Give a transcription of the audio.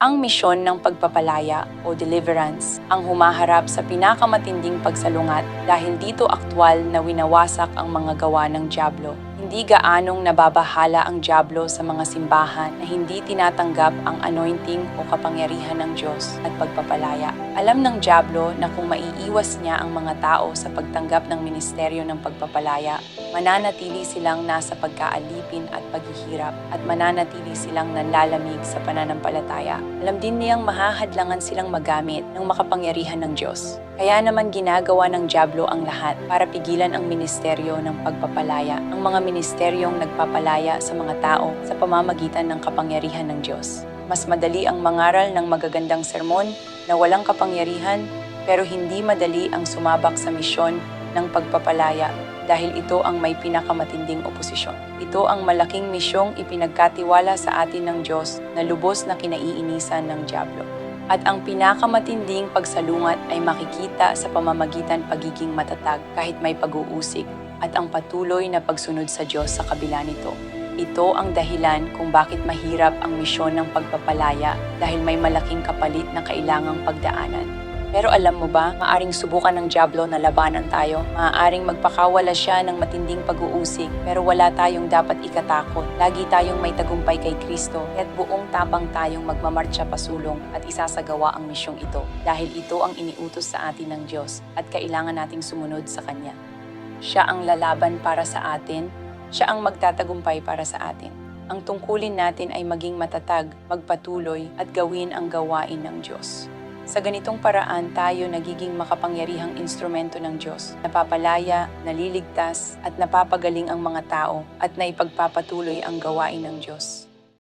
Ang misyon ng pagpapalaya o deliverance ang humaharap sa pinakamatinding pagsalungat dahil dito aktwal na winawasak ang mga gawa ng Diablo. Hindi gaanong nababahala ang Diablo sa mga simbahan na hindi tinatanggap ang anointing o kapangyarihan ng Diyos at pagpapalaya. Alam ng Diablo na kung maiiwas niya ang mga tao sa pagtanggap ng ministeryo ng pagpapalaya, mananatili silang nasa pagkaalipin at paghihirap at mananatili silang nanlalamig sa pananampalataya. Alam din niyang mahahadlangan silang magamit ng makapangyarihan ng Diyos. Kaya naman ginagawa ng Diablo ang lahat para pigilan ang ministeryo ng pagpapalaya, ang mga ministeryong nagpapalaya sa mga tao sa pamamagitan ng kapangyarihan ng Diyos. Mas madali ang mangaral ng magagandang sermon na walang kapangyarihan pero hindi madali ang sumabak sa misyon ng pagpapalaya dahil ito ang may pinakamatinding oposisyon. Ito ang malaking misyong ipinagkatiwala sa atin ng Diyos na lubos na kinaiinisan ng Diablo. At ang pinakamatinding pagsalungat ay makikita sa pamamagitan pagiging matatag kahit may pag-uusig at ang patuloy na pagsunod sa Diyos sa kabila nito. Ito ang dahilan kung bakit mahirap ang misyon ng pagpapalaya dahil may malaking kapalit na kailangang pagdaanan. Pero alam mo ba, maaring subukan ng Diablo na labanan tayo. Maaaring magpakawala siya ng matinding pag-uusig, pero wala tayong dapat ikatakot. Lagi tayong may tagumpay kay Kristo, at buong tapang tayong magmamarcha pasulong at isasagawa ang misyong ito. Dahil ito ang iniutos sa atin ng Diyos at kailangan nating sumunod sa Kanya. Siya ang lalaban para sa atin, siya ang magtatagumpay para sa atin. Ang tungkulin natin ay maging matatag, magpatuloy at gawin ang gawain ng Diyos. Sa ganitong paraan tayo nagiging makapangyarihang instrumento ng Diyos, napapalaya, naliligtas at napapagaling ang mga tao at naipagpapatuloy ang gawain ng Diyos.